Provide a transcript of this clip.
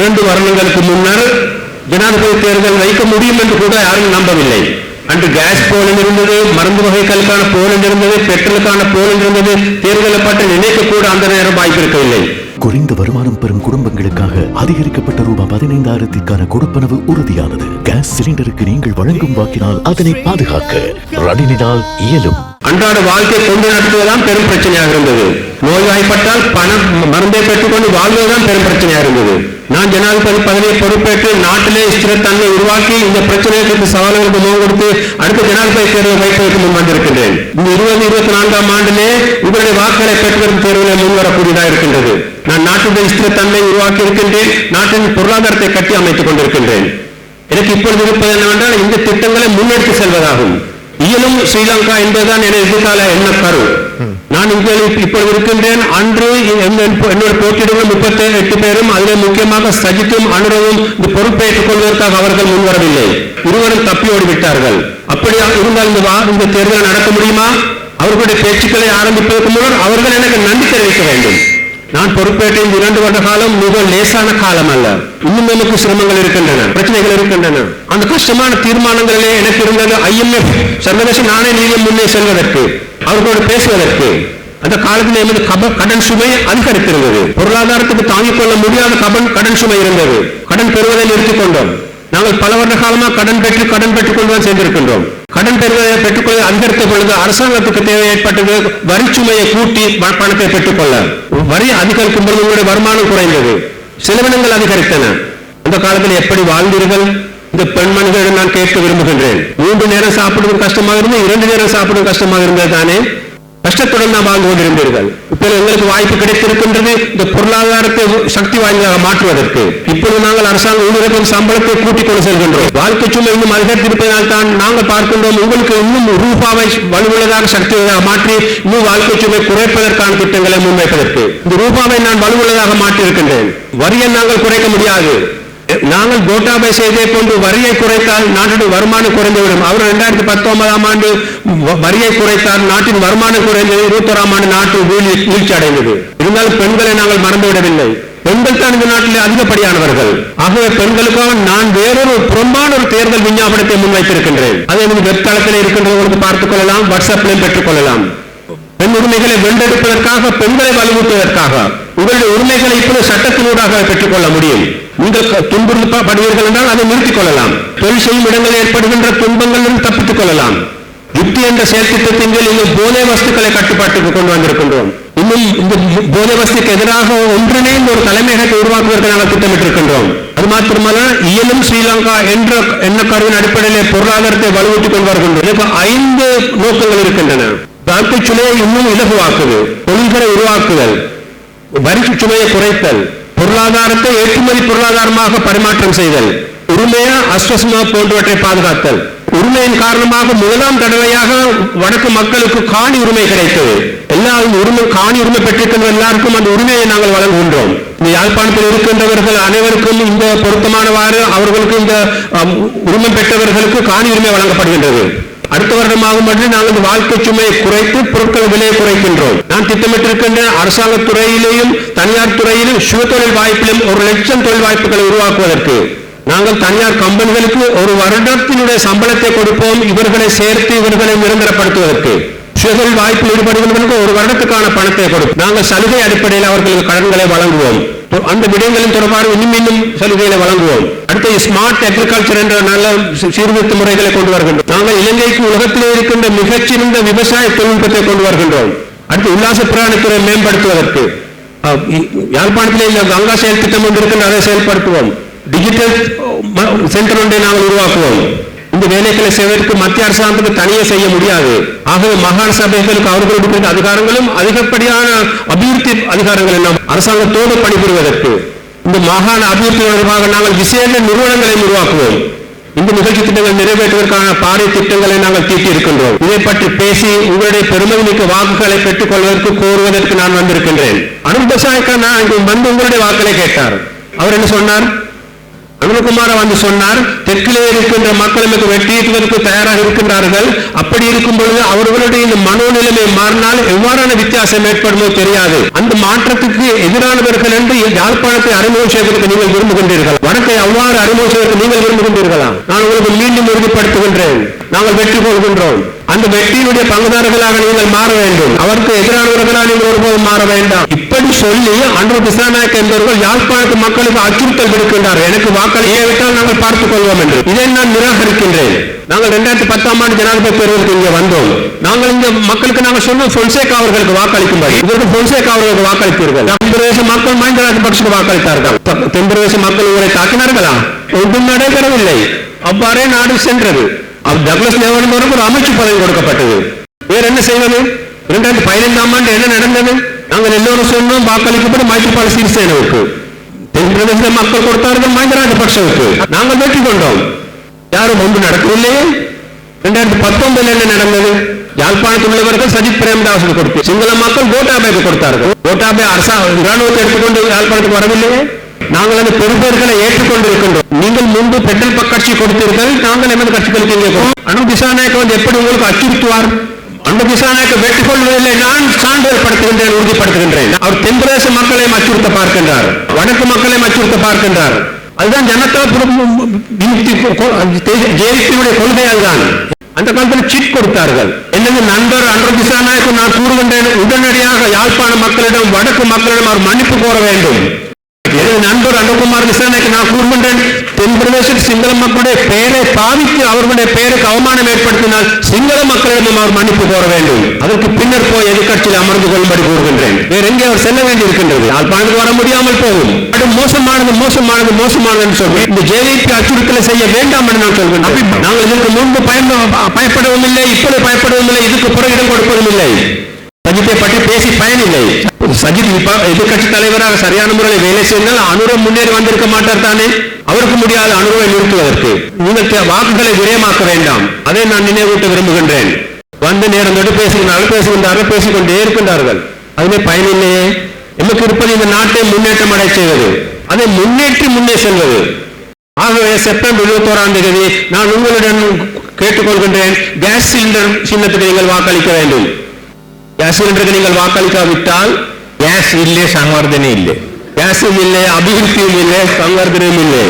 இரண்டு வருடங்களுக்கு முன்னர் ஜனாதிபதி தேர்தல் வைக்க முடியும் என்று கூட யாரும் நம்பவில்லை. அன்று கேஸ் போலன் இருந்தது மருந்து வகைகளுக்கான போலன் இருந்தது பெட்ரோலுக்கான போலன் இருந்தது. தேர்தலை பற்றி நினைக்க கூட அந்த நேரம் வாய்ப்பு இருக்கவில்லை. குறைந்த வருமானம் பெறும் குடும்பங்களுக்காக அதிகரிக்கப்பட்ட ரூபாய் பதினைந்தாயிரத்திற்கான கொடுப்பனவு உறுதியானது. கேஸ் சிலிண்டருக்கு நீங்கள் வழங்கும் வாக்கினால் அதனை பாதுகாக்க ரடினினால் இயலும். அன்றாட வாழ்க்கை கொண்டு நடத்துவதுதான் பெரும் பிரச்சனையாக இருந்தது. நோய்வாய்ப்பட்டால் பணம் மருந்தை பெற்றுக்கொண்டு வாழ்வதுதான் பெரும் பிரச்சனையாக இருந்தது. நான் ஜனாதிபதி பதவியை பொறுப்பேற்று நாட்டிலே ஸ்திரத்தன்மை உருவாக்கி இந்த பிரச்சனைகளுக்கு சவால்களுக்கு முகம் கொடுத்து அடுத்த ஜனாதிபதி தேர்தல் வைப்பதற்கு முன் வந்திருக்கின்றேன். இந்த இருபது இருபத்தி நான்காம் ஆண்டிலே உங்களுடைய வாக்குகளை பெற்றுவரும் தேர்தலில் முன்வரக்கூடியதாக இருக்கின்றது. நான் நாட்டுடைய ஸ்திரத்தன்மை உருவாக்கி இருக்கின்றேன் நாட்டின் பொருளாதாரத்தை கட்டி அமைத்துக் கொண்டிருக்கின்றேன். எனக்கு இப்பொழுது இருப்பது என்னவென்றால் இந்த திட்டங்களை முன்னெடுத்து செல்வதாகும். இயலும் ஸ்ரீலங்கா என்பதுதான் என எதிர்கால என்ன கரு. நான் இங்கே இப்பொழுது இருக்கின்றேன். அன்று என்னோட என்னோட முப்பத்தி எட்டு பேரும் அதில் முக்கியமாக சஜித்தும் அனுரவும் இந்த பொறுப்பேற்றுக் கொள்வதற்காக அவர்கள் முன்வரவில்லை. இருவரும் தப்பி ஓடிவிட்டார்கள். அப்படி இருந்தால் இந்த வா- இந்த தேர்தல் நடக்க முடியுமா? அவர்களுடைய பேச்சுக்களை ஆரம்பிப்பதற்கு முன்னர் அவர்கள் எனக்கு நன்றி தெரிவிக்க வேண்டும். நான் பொறுப்பேற்ற இந்த இரண்டு வருட காலம் மிக லேசான காலம் அல்ல. இன்னும் எனக்கு சிரமங்கள் இருக்கின்றன பிரச்சனைகள் இருக்கின்றன. அந்த கஷ்டமான தீர்மானங்களிலே எனக்கு இருந்தது ஐஎம்எஃப். சர்வதேச நாணய நிதியம் முன்னே செல்வதற்கு அவர்களோடு பேசுவதற்கு. அந்த காலத்தில் எமது கப- கடன் சுமை அதிகரித்திருந்தது. பொருளாதாரத்துக்கு தாங்கிக் கொள்ள முடியாத கபன் கடன் சுமை இருந்தது. கடன் பெறுவதை நிறுத்திக் கொண்டோம். நாங்கள் பல வருட காலமாக கடன் பெற்று கடன் பெற்றுக் கொண்டுதான் சென்றிருக்கின்றோம் கடன் பெறுவதை பெற்றுக்கொள்ள அதிகரித்த பொழுது அரசாங்கத்துக்கு தேவை ஏற்பட்டது. வரி சுமையை கூட்டி பணத்தை பெற்றுக்கொள்ள. வரி அதிகரிக்கும் பொழுது உங்களுடைய வருமானம் குறைந்தது. செலவினங்கள் அதிகரித்தன. அந்த காலத்தில் எப்படி வாழ்ந்தீர்கள்? இந்த பெண்மணிகளிடம் நான் கேட்க விரும்புகின்றேன். மூன்று நேரம் சாப்பிடுவது கஷ்டமாக இருந்தது இரண்டு நேரம் சாப்பிடுவது கஷ்டமாக இருந்தது தானே? கஷ்டத்துடன் நாம் வாழ்ந்து கொண்டிருந்தீர்கள் இப்போ எங்களுக்கு வாய்ப்பு கிடைத்திருக்கின்றது. இந்த பொருளாதாரத்தை சக்தி வாய்ந்ததாக மாற்றுவதற்கு. இப்பொழுது நாங்கள் அரசாங்க ஊழியர்களின் சம்பளத்தை கூட்டிக் கொண்டு செல்கின்றோம். வாழ்க்கை சூழல் இன்னும் அதிகரித்திருப்பதால் தான் நாங்கள் பார்க்கின்றோம் உங்களுக்கு இன்னும் ரூபாவை வலுவுள்ளதாக சக்தியாக மாற்றி இன்னும் வாழ்க்கை சூழலை குறைப்பதற்கான திட்டங்களை முன்வைப்பதற்கு. இந்த ரூபாவை நான் வலுவுள்ளதாக மாற்றியிருக்கின்றேன். வரியை நாங்கள் குறைக்க முடியாது. நாங்கள் கோட்டாபை செய்தே கொண்டு வரியை குறைத்தால் நாட்டின் வருமானம் குறைந்துவிடும். அவர் இரண்டாயிரத்தி பத்தொன்பதாம் ஆண்டு வரியை குறைத்தால் நாட்டின் வருமானம் குறைந்தது இருபத்தோராம் ஆண்டு நாட்டு வீழ்ச்சி வீழ்ச்சி அடைந்தது. இருந்தாலும் பெண்களை நாங்கள் மறந்துவிடவில்லை. பெண்கள் தான் இந்த நாட்டில் அதிகப்படியானவர்கள். ஆகவே பெண்களுக்காக நான் வேறொரு புறம்பான ஒரு தேர்தல் விஞ்ஞாபனத்தை முன்வைத்திருக்கின்றேன். அதை நீங்கள் வெப்தளத்தில் இருக்கின்றவர்களுக்கு பார்த்துக் கொள்ளலாம் வாட்ஸ்அப்லையும் பெற்றுக் கொள்ளலாம். பெண் உரிமைகளை வென்றெடுப்பதற்காக பெண்களை வலுவூட்டுவதற்காக உங்களுடைய உரிமைகளை இப்போது சட்டத்தினூடாக பெற்றுக்கொள்ள முடியும். நீங்கள் க- துன்புறுத்தப்படுவீர்கள் என்றால் அதை நிறுத்திக் கொள்ளலாம். தொழில் செய்யும் இடங்களில் ஏற்படுகின்ற துன்பங்களிலிருந்து தப்பித்துக் கொள்ளலாம். யுக்தி என்ற செயற்திட்டத்தின் கீழ் இன்னும் போதை வஸ்துக்களை கட்டுப்பாட்டுக்கு கொண்டு வந்திருக்கின்றோம். இன்னும் இந்த போதை வஸ்துக்கு எதிராக ஒன்றிணைந்து ஒரு தலைமையகத்தை உருவாக்குவதற்கு நாங்கள் திட்டமிட்டிருக்கின்றோம். அது மாத்திரமல்ல இயலும் ஸ்ரீலங்கா என்ற எண்ணக்கருவின் அடிப்படையிலே பொருளாதாரத்தை வலுவூட்டிக் கொண்டு வருகின்றோம். இதுக்கு ஐந்து நோக்கங்கள் இருக்கின்றன. வாழ்க்கை சுமையை இன்னும் இலகுவாக்குது தொழில்களை உருவாக்குதல் வரிசு சுமையை குறைத்தல் பொருளாதாரத்தை ஏற்றுமதி பொருளாதாரமாக பரிமாற்றம் செய்தல் உரிமையா அஸ்வசமா போன்றவற்றை பாதுகாத்தல். உரிமையின் காரணமாக முதலாம் தடவையாக வடக்கு மக்களுக்கு காணி உரிமை கிடைத்தது. எல்லா உரிமை காணி உரிமை பெற்றிருக்கின்ற எல்லாருக்கும் அந்த உரிமையை நாங்கள் வழங்குகின்றோம். இந்த யாழ்ப்பாணத்தில் இருக்கின்றவர்கள் அனைவருக்கும் இந்த பொருத்தமானவாறு அவர்களுக்கு இந்த உரிமை பெற்றவர்களுக்கு காணி உரிமை வழங்கப்படுகின்றது. அடுத்த வருடமாகும் மட்டும் நாங்கள் இந்த வாழ்க்கை சுமையை குறைத்து பொருட்கள் விலையை குறைக்கின்றோம். நான் திட்டமிட்டிருக்கின்ற அரசாங்க துறையிலேயும் தனியார் துறையிலும் சுய தொழில் வாய்ப்பிலும் ஒரு லட்சம் தொழில் வாய்ப்புகளை உருவாக்குவதற்கு நாங்கள் தனியார் கம்பெனிகளுக்கு ஒரு வருடத்தினுடைய சம்பளத்தை கொடுப்போம். இவர்களை சேர்த்து இவர்களை நிரந்தரப்படுத்துவதற்கு சுயதொழில் வாய்ப்பில் ஈடுபடுகின்றவர்களுக்கு ஒரு வருடத்துக்கான பணத்தை கொடுப்போம். நாங்கள் சலுகை அடிப்படையில் அவர்களுக்கு கடன்களை வழங்குவோம். அந்த விடயங்களின் தொடர்பான இன்னும் இன்னும் சலுகைகளை வழங்குவோம். அடுத்து ஸ்மார்ட் அக்ரிகல்ச்சர் என்ற நல்ல சீர்திருத்த முறைகளை கொண்டு வருகின்றோம். நாங்கள் இலங்கைக்கு உலகத்திலே இருக்கின்ற மிகச்சிறந்த விவசாய தொழில்நுட்பத்தை கொண்டு வருகின்றோம். அடுத்து உல்லாச பிராணத்துறை மேம்படுத்துவதற்கு. யாழ்ப்பாணத்திலே இல்லை கங்கா செயல் திட்டம் ஒன்று இருக்கின்ற அதை செயல்படுத்துவோம். டிஜிட்டல் சென்டர் ஒன்றை நாங்கள் உருவாக்குவோம். இந்த வேலைகளை செய்வதற்கு மத்திய அரசாங்கத்துக்கு தனியே செய்ய முடியாது. ஆகவே மாகாண சபைகளுக்கு அவர்களுக்கு இருக்கின்ற அதிகாரங்களும் அதிகப்படியான அபிவிருத்தி அதிகாரங்கள் எல்லாம் அரசாங்கத்தோடு பணிபுரிவதற்கு. இந்த மாகாண அபிவிருத்தி தொடர்பாக நாங்கள் விசேட நிறுவனங்களை உருவாக்குவோம். இந்த நிகழ்ச்சி திட்டங்கள் நிறைவேற்றுவதற்கான பாறை திட்டங்களை நாங்கள் தீட்டி இருக்கின்றோம் இதை பற்றி பேசி உங்களுடைய பெருமைமிக்க வாக்குகளை பெற்றுக் கொள்வதற்கு கோருவதற்கு நான் வந்திருக்கின்றேன். அனுபசாய்க்கா நான் இங்கு வந்து உங்களுடைய வாக்களை கேட்டார். அவர் என்ன சொன்னார்? அனுகுமார வந்து சொன்னார் தெற்கிலே இருக்கின்ற மக்கள் எனக்கு வெட்டியீட்டுவதற்கு தயாராக இருக்கின்றார்கள். அப்படி இருக்கும் பொழுது அவர்களுடைய இந்த மனோநிலைமை மாறினால் எவ்வாறான வித்தியாசம் ஏற்படுமோ தெரியாது. அந்த மாற்றத்துக்கு எதிரானவர்கள் என்று யாழ்ப்பாணத்தை அறிமுகம் செய்வதற்கு நீங்கள் விரும்புகின்றீர்கள்? வடக்கை அவ்வாறு அறிமுகம் செய்வதற்கு நீங்கள் விரும்புகின்றீர்களா? நான் உங்களுக்கு மீண்டும் உறுதிப்படுத்துகின்றேன். நாங்கள் வெற்றி கொள்கின்றோம். அந்த வெற்றியினுடைய பங்குதாரர்களாக நீங்கள் மாற வேண்டும். அவருக்கு எதிரானவர்களாக நீங்கள் ஒருபோதும் மாற வேண்டாம். இப்படி சொல்லி அன்று திசாநாயக் என்பவர்கள் யாழ்ப்பாணத்து மக்களுக்கு அச்சுறுத்தல் விடுக்கின்றார் எனக்கு வாக்களிக்காவிட்டால் நாங்கள் பார்த்துக் கொள்வோம் என்று. இதை நான் நிராகரிக்கின்றேன். நாங்கள் இரண்டாயிரத்தி பத்தாம் ஆண்டு ஜனாதிபதி தேர்தலுக்கு இங்கே வந்தோம். நாங்கள் இந்த மக்களுக்கு நாங்கள் சொன்னோம் பொன்சேகா அவர்களுக்கு வாக்களிக்கும்படி இதற்கு பொன்சேகா அவர்களுக்கு வாக்களித்தீர்கள் தென்பிரதேச மக்கள் மஹிந்த ராஜபக்சுக்கு வாக்களித்தார்கள். தென்பிரதேச மக்கள் இவரை தாக்கினார்களா? ஒன்றும் நடைபெறவில்லை. அவ்வாறே நாடு சென்றது. அவர் டக்ளஸ் நேவனுக்கு ஒரு அமைச்சு பதவி கொடுக்கப்பட்டது. வேற என்ன செய்வது? இரண்டாயிரத்தி பதினைந்தாம் ஆண்டு என்ன நடந்தது? நாங்கள் எல்லோரும் சொன்னோம் வாக்களிக்கப்பட்டு மைத்ரிபால சிறிசேனவுக்கு தென் பிரதேச மக்கள் கொடுத்தார்கள் மஹிந்த ராஜபக்சவுக்கு நாங்கள் வெற்றி கொண்டோம். யாரும் ஒன்று நடக்கவில்லையே. இரண்டாயிரத்தி பத்தொன்பதுல என்ன நடந்தது? யாழ்ப்பாணத்தில் உள்ளவர்கள் சஜித் பிரேமதாசன் கொடுத்து சிங்கள மக்கள் கோட்டாபேக்கு கொடுத்தார்கள். கோட்டாபே அரசா இராணுவத்தை எடுத்துக்கொண்டு யாழ்ப்பாணத்துக்கு வரவில்லையே? நாங்கள் அந்த பொறுப்பேற்களை ஏற்றுக்கொண்டு இருக்கின்றோம் நீங்கள் முன்பு பெட்ரோல் கட்சி கொடுத்தீர்கள் நாங்கள் எமது கட்சிகளுக்கு இங்கே அனு திசாநாயக்க வந்து எப்படி உங்களுக்கு அச்சுறுத்துவார்? அந்த திசாநாயக்க வெற்றி கொள்வதில்லை நான் சான்றிதழ் படுத்துகின்றேன் உறுதிப்படுத்துகின்றேன். அவர் தென்பிரதேச மக்களையும் அச்சுறுத்த பார்க்கின்றார். வடக்கு மக்களையும் அச்சுறுத்த பார்க்கின்றார். அதுதான் ஜனதா ஜேவிபியுடைய கொள்கை அதுதான். அந்த காலத்தில் சிட் கொடுத்தார்கள். என்னது நண்பர் அன்ற திசாநாயக்கு நான் கூறுகின்றேன். உடனடியாக யாழ்ப்பாண மக்களிடம் வடக்கு மக்களிடம் அவர் மன்னிப்பு கோர வேண்டும். எனது நண்பர் அன்றகுமார் விசாரணைக்கு நான் கூறுகின்றேன். தென் பிரதேசத்தில் சிங்கள மக்களுடைய பெயரை பாவித்து அவர்களுடைய பெயருக்கு அவமானம் ஏற்படுத்தினால் சிங்கள மக்களிடம் அவர் மன்னிப்பு கோர வேண்டும். அதற்கு பின்னர் போய் எதிர்கட்சியில் அமர்ந்து கொள்ளும்படி கூறுகின்றேன். வேற எங்கே அவர் செல்ல வேண்டி இருக்கின்றது யாழ்ப்பாணத்துக்கு வர முடியாமல் போகும். அது மோசமானது மோசமானது மோசமானது சொல்வேன். இந்த ஜேவிபி அச்சுறுத்தலை செய்ய வேண்டாம் என்று நான் சொல்கிறேன் நாங்கள் இதற்கு முன்பு பயந்த பயப்படவும் இல்லை இப்பொழுது பயப்படவும் இல்லை இதுக்கு பிறகு இடம் கொடுப்பதும் இல்லை. சஜித்தை பற்றி பேசி பயனில்லை. சஜித் எதிர்கட்சி தலைவராக சரியான முறையில் வேலை செய்தால் அனுரம் முன்னேறி வந்திருக்க மாட்டார் தானே? அவருக்கு முடியாத அனுபவம் நிறுத்துவதற்கு உங்களுக்கு வாக்குகளை விரயமாக்க வேண்டாம். அதை நான் நினைவூட்ட விரும்புகின்றேன். வந்து நேரம் தொட்டு பேசுகிறார்கள் பேசுகின்றார்கள் பேசிக்கொண்டே இருக்கின்றார்கள். அதுவே பயனில்லையே நமக்கு இருப்பது இந்த நாட்டை முன்னேற்றம் அடை செய்வது. அதை முன்னேற்றி முன்னே செல்வது. ஆகவே செப்டம்பர் இருபத்தி ஓராம் தேதி நான் உங்களுடன் கேட்டுக்கொள்கின்றேன். கேஸ் சிலிண்டர் சின்னத்துக்கு நீங்கள் வாக்களிக்க வேண்டும். கேஸ் சிலிண்டருக்கு நீங்கள் வாக்களிக்காவிட்டால் கேஸ் இல்லை சன்வர்தனே இல்லை. ಕ್ಯಾಶುಮಿಲ್ಲೇ ಅಭಿವೃದ್ಧಿಯುಮಿಲ್ಲೇ ಸಂವರ್ಧನೆಯುಮಿಲ್ಲೇ